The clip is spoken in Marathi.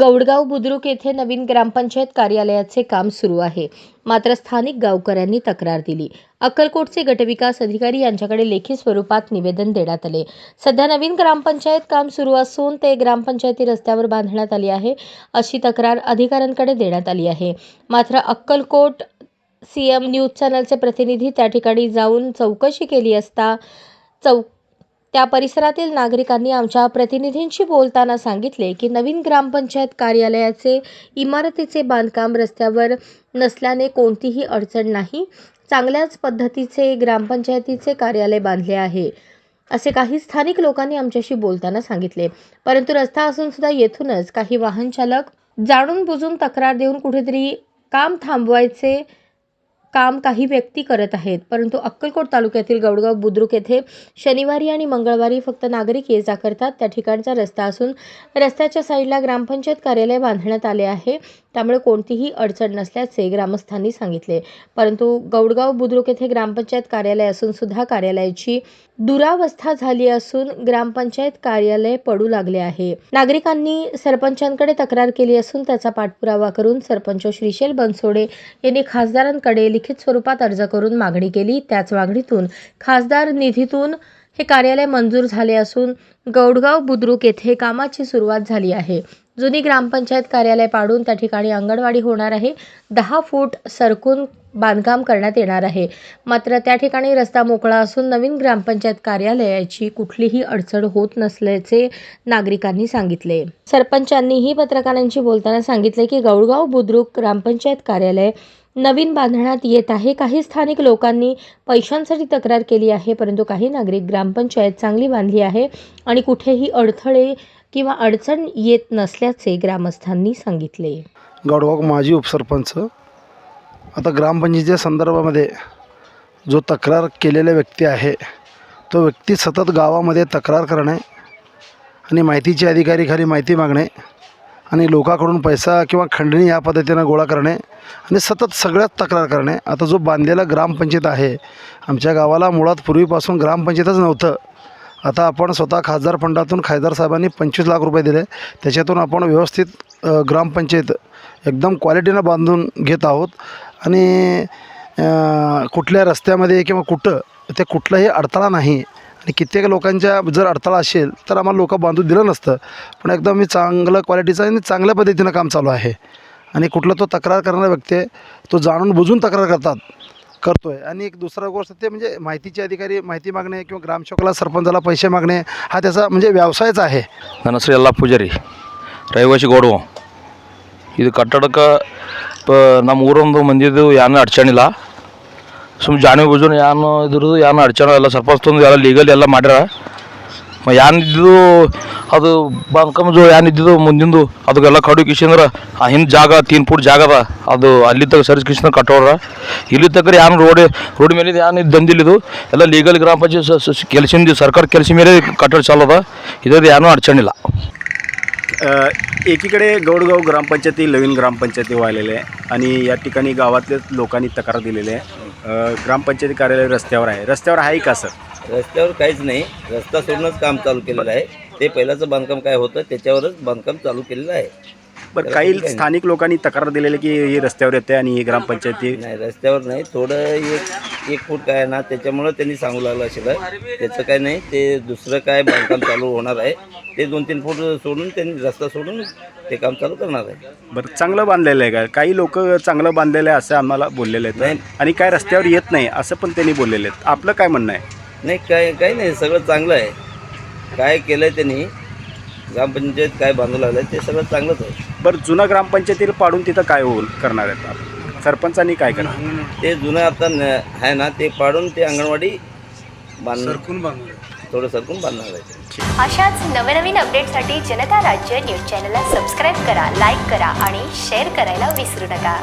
गौडगाव बुद्रुक येथे नवीन ग्रामपंचायत कार्यालयाचे काम सुरू आहे. मात्र स्थानिक गावकऱ्यांनी तक्रार दिली. अक्कलकोटचे गटविकास अधिकारी यांच्याकडे लेखी स्वरूपात निवेदन देण्यात आले. सध्या नवीन ग्रामपंचायत काम सुरू असून ते ग्रामपंचायती रस्त्यावर बांधण्यात आली आहे अशी तक्रार अधिकाऱ्यांकडे देण्यात आली आहे. मात्र अक्कलकोट सी एम न्यूज चॅनलचे प्रतिनिधी त्या ठिकाणी जाऊन चौकशी केली असता चौ त्या परिसरातील नागरिकांनी आमच्या प्रतिनिधींशी बोलताना सांगितले की नवीन ग्रामपंचायत कार्यालयाचे इमारतीचे बांधकाम रस्त्यावर नसल्याने कोणतीही अडचण नाही. चांगल्याच पद्धतीचे ग्रामपंचायतीचे कार्यालय बांधले आहे असे काही स्थानिक लोकांनी आमच्याशी बोलताना सांगितले. परंतु रस्ता असून सुद्धा येथूनच काही वाहन चालक जाणून बुजून तक्रार देऊन कुठेतरी काम थांबवायचे काम काही व्यक्ती करत आहेत. परंतु अक्कलकोट तालुक्यातील गौडगाव बुद्रुक येथे शनिवारी आणि मंगळवारी फक्त नागरिक ये जा करतात. त्या ठिकाणचा रस्ता असून रस्त्याच्या साईडला ग्रामपंचायत कार्यालय बांधण्यात आले आहे. त्यामुळे कोणतीही अडचण नसल्याचे ग्रामस्थांनी सांगितले. परंतु गौडगाव बुद्रुक येथे ग्रामपंचायत कार्यालय असून सुद्धा कार्यालयाची दुरावस्था झाली असून ग्रामपंचायत कार्यालय पडू लागले आहे. नागरिकांनी सरपंचांकडे तक्रार केली असून त्याचा पाठपुरावा करून सरपंच श्रीशैल बनसोडे यांनी खासदारांकडे लिखित स्वरूपात अर्ज करून मागणी केली. त्याच मागणीतून खासदार निधीतून हे कार्यालय मंजूर झाले असून गौडगाव बुद्रुक येथे कामाची सुरुवात झाली आहे. जुनी ग्रामपंचायत कार्यालय पाडून त्या ठिकाणी अंगणवाडी होणार आहे. दहा फूट सरकून बांधकाम करण्यात येणार आहे. मात्र त्या ठिकाणी रस्ता मोकळा असून नवीन ग्रामपंचायत कार्यालयाची कुठलीही अडचण होत नसल्याचे नागरिकांनी सांगितले. सरपंचांनीही पत्रकारांशी बोलताना सांगितले की गौडगाव बुद्रुक ग्रामपंचायत कार्यालय नवीन बांधण्यात येत आहे. काही स्थानिक लोकांनी पैशांसाठी तक्रार केली आहे परंतु काही नागरिक ग्रामपंचायत चांगली बांधली आहे आणि कुठेही अडथळे किंवा अडचण येत नसल्याचे ग्रामस्थांनी सांगितले. गावडगाव माजी उपसरपंच आता ग्रामपंचायतीच्या संदर्भामध्ये जो तक्रार केलेला व्यक्ती आहे तो व्यक्ती सतत गावामध्ये तक्रार करणे आणि माहितीचे अधिकारी खाली माहिती मागणे आणि लोकांकडून पैसा किंवा खंडणी या पद्धतीनं गोळा करणे आणि सतत सगळ्यात तक्रार करणे. आता जो बांधलेला ग्रामपंचायत आहे आमच्या गावाला मुळात पूर्वीपासून ग्रामपंचायतच नव्हतं. आता आपण स्वतः खासदार फंडातून खासदार साहेबांनी पंचवीस लाख रुपये दिले. त्याच्यातून आपण व्यवस्थित ग्रामपंचायत एकदम क्वालिटीनं बांधून घेत आहोत. आणि कुठल्या रस्त्यामध्ये किंवा कुठं ते कुठलाही अडथळा नाही. आणि कित्येक लोकांच्या जर अडथळा असेल तर आम्हाला लोक बांधून दिलं नसतं. पण एकदम मी चांगलं क्वालिटीचं आणि चांगल्या पद्धतीनं काम चालू आहे. आणि कुठला तो तक्रार करणारा व्यक्ती आहे तो जाणून बुजून तक्रार करतात. करतो आहे आणि एक दुसरा गोष्ट ते म्हणजे माहितीचे अधिकारी माहिती मागणे किंवा ग्रामसेवकाला सरपंचाला पैसे मागणे हा त्याचा म्हणजे व्यवसायच आहे ನನ್ನ ಹೆಸರು ಎಲ್ಲ ಪೂಜಾರಿ ರೈವಾಸಿ ಗೌಡವ ಇದು ಕಟ್ಟಡಕ್ಕೆ ಪ ನಮ್ಮ ಊರೊಂದು ಮಂದಿದು ಏನು ಅಡ್ಚಣಿಲ್ಲ ಸುಮ್ಮನೆ ಜಾಣಿ ಬುಜುನ್ ಏನು ಇದ್ರದ್ದು ಏನು ಅಡ್ಚಣ ಎಲ್ಲ ಸರ್ಪಂಚ್ ತಂದು ಎಲ್ಲ ಲೀಗಲ್ ಎಲ್ಲ ಮಾಡ್ಯಾರ ಮ ಏನು ಇದ್ದಿದ್ದು ಅದು ಬಾಂದ್ಕಂಬದು ಏನು ಇದ್ದಿದ್ದು ಮುಂದಿಂದು ಅದಕ್ಕೆಲ್ಲ ಕಡು ಕಿಶಂದ್ರೆ ಆ ಹಿಂದೆ ಜಾಗ ತೀನ್ ಫುಟ್ ಜಾಗ ಅದ ಅದು ಅಲ್ಲಿ ತಗ ಸರ್ಚ್ ಕಿಶನ್ ಕಟ್ಟೋರ ಇಲ್ಲಿ ತಗ್ರ ಏನು ರೋಡ್ ರೋಡ್ ಮೇಲೆ ಏನು ಇದು ದಂದಿಲ್ಲಿದು ಎಲ್ಲ ಲೀಗಲ್ ಗ್ರಾಮ ಪಂಚಾಯತ್ ಕೆಲಸದಿಂದ ಸರ್ಕಾರ ಕೆಲಸ ಮೇಲೆ ಕಟ್ಟಡ ಚಾಲು ಅದ ಇದ್ರದ್ದು ಏನೂ ಅಡ್ಚಣಿಲ್ಲ अ, एकीकडे गौडगाव ग्रामपंचायती नवीन ग्रामपंचायती व्हायलेले आहे आणि या ठिकाणी गावातल्या लोकांनी तक्रार दिलेली आहे अ, ग्रामपंचायती कार्यालय रस्त्यावर आहे रस्त्यावर आहे का सर रस्त्यावर काहीच नाही. रस्ता सोडूनच काम चालू केलेलं आहे. ते पहिल्याचं बांधकाम काय होतं त्याच्यावरच बांधकाम चालू केलेलं आहे. त्याला काही. स्थानिक लोकांनी तक्रार दिलेली की हे रस्त्यावर येते आणि ही ग्रामपंचायती नाही रस्त्यावर नाही. थोडं एक एक फूट काय ना त्याच्यामुळं त्यांनी सांगू लागलं असेल. त्याचं काय नाही ते दुसरं काय बांधकाम चालू होणार आहे. ते दोन तीन फूट सोडून त्यांनी रस्ता सोडून ते काम चालू करणार आहे. बरं चांगलं बांधलेलं आहे का? काही लोक चांगलं बांधलेलं आहे असं आम्हाला बोललेले आहेत. आणि काय रस्त्यावर येत नाही असं पण त्यांनी बोललेले आहेत. आपलं काय म्हणणं आहे? नाही काय काही नाही सगळं चांगलं आहे. काय केलं आहे त्यांनी ग्रामपंचायत काय बांधू लागलं आहे ते सगळं चांगलंच आहे. बरं जुनं ग्रामपंचायतीला पाडून तिथं काय होईल करणार आहेत आपण? सरपंचांनी काय करणार ते जुनं आता न आहे ना ते पाडून ते अंगणवाडी बांध थोडं सरकून बांधणार आहे अशाच नवनवीन अपडेटसाठी जनता राज्य न्यूज चॅनलला सबस्क्राईब करा लाईक करा आणि शेअर करायला विसरू नका.